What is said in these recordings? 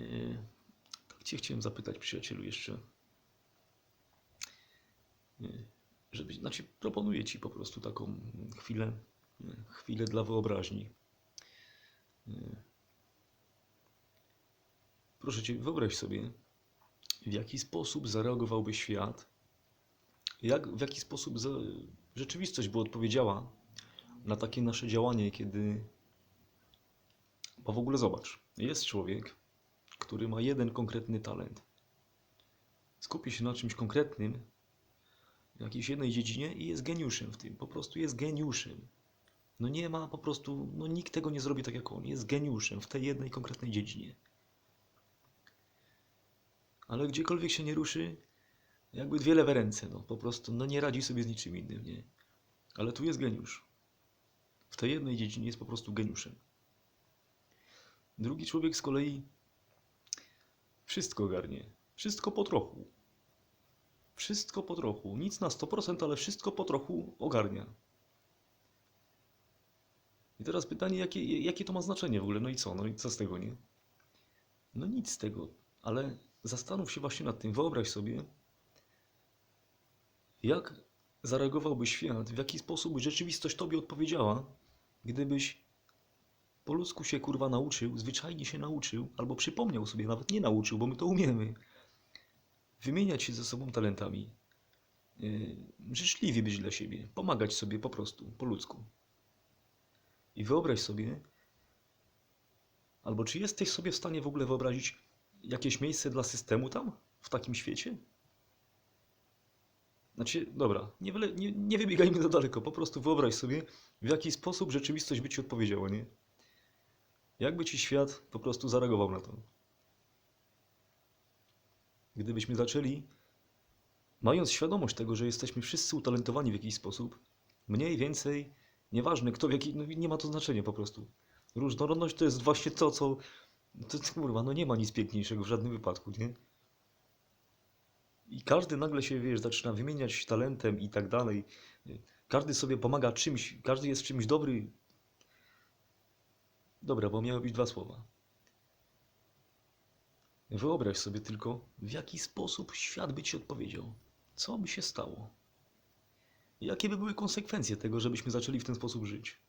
Yy, tak cię chciałem zapytać, przyjacielu, jeszcze. Yy, Żeby, znaczy, proponuję ci po prostu taką chwilę, yy, chwilę dla wyobraźni. Yy. Proszę cię, wyobraź sobie, w jaki sposób zareagowałby świat, jak, w jaki sposób za, rzeczywistość by odpowiedziała na takie nasze działanie, kiedy. Bo w ogóle zobacz, jest człowiek, który ma jeden konkretny talent. Skupi się na czymś konkretnym, w jakiejś jednej dziedzinie i jest geniuszem w tym. Po prostu jest geniuszem. No nie ma po prostu, no nikt tego nie zrobi tak jak on. Jest geniuszem w tej jednej konkretnej dziedzinie. Ale gdziekolwiek się nie ruszy, jakby dwie lewe ręce, no po prostu, no nie radzi sobie z niczym innym, nie? Ale tu jest geniusz. W tej jednej dziedzinie jest po prostu geniuszem. Drugi człowiek z kolei wszystko ogarnie. Wszystko po trochu. Wszystko po trochu. Nic na 100%, ale wszystko po trochu ogarnia. I teraz pytanie, jakie, jakie to ma znaczenie w ogóle? No i co? No i co z tego, nie? No nic z tego, ale zastanów się właśnie nad tym. Wyobraź sobie, jak zareagowałby świat, w jaki sposób rzeczywistość tobie odpowiedziała, gdybyś po ludzku się kurwa nauczył, zwyczajnie się nauczył, albo przypomniał sobie, nawet nie nauczył, bo my to umiemy, wymieniać się ze sobą talentami, yy, życzliwie być dla siebie, pomagać sobie po prostu, po ludzku. I wyobraź sobie, albo czy jesteś sobie w stanie w ogóle wyobrazić jakieś miejsce dla systemu tam, w takim świecie? Znaczy, dobra, nie, nie, nie wybiegajmy za daleko, po prostu wyobraź sobie, w jaki sposób rzeczywistość by ci odpowiedziała, nie? Jakby ci świat po prostu zareagował na to? Gdybyśmy zaczęli, mając świadomość tego, że jesteśmy wszyscy utalentowani w jakiś sposób, mniej, więcej, nieważne kto w jaki, no nie ma to znaczenia po prostu. Różnorodność to jest właśnie to, co, to, kurwa, no nie ma nic piękniejszego w żadnym wypadku, nie? I każdy nagle się, wiesz, zaczyna wymieniać talentem i tak dalej. Każdy sobie pomaga czymś, każdy jest czymś dobry. Dobra, bo miały być dwa słowa. Wyobraź sobie tylko, w jaki sposób świat by ci odpowiedział. Co by się stało? Jakie by były konsekwencje tego, żebyśmy zaczęli w ten sposób żyć?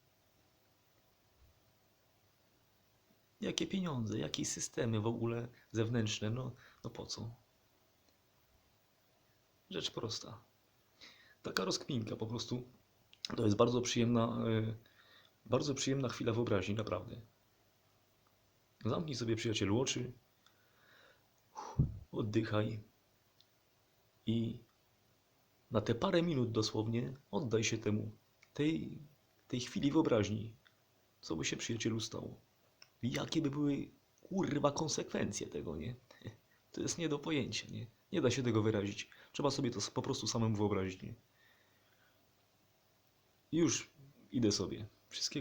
Jakie pieniądze, jakie systemy w ogóle zewnętrzne? No, no po co? Rzecz prosta. Taka rozkminka po prostu. To jest bardzo przyjemna, e, bardzo przyjemna chwila wyobraźni, naprawdę. Zamknij sobie przyjacielu oczy, oddychaj i na te parę minut dosłownie oddaj się temu, tej, tej chwili wyobraźni, co by się przyjacielu stało. Jakie by były kurwa konsekwencje tego, nie? To jest nie do pojęcia, nie? Nie da się tego wyrazić. Trzeba sobie to po prostu samemu wyobrazić, nie? Już idę sobie. Wszystkiego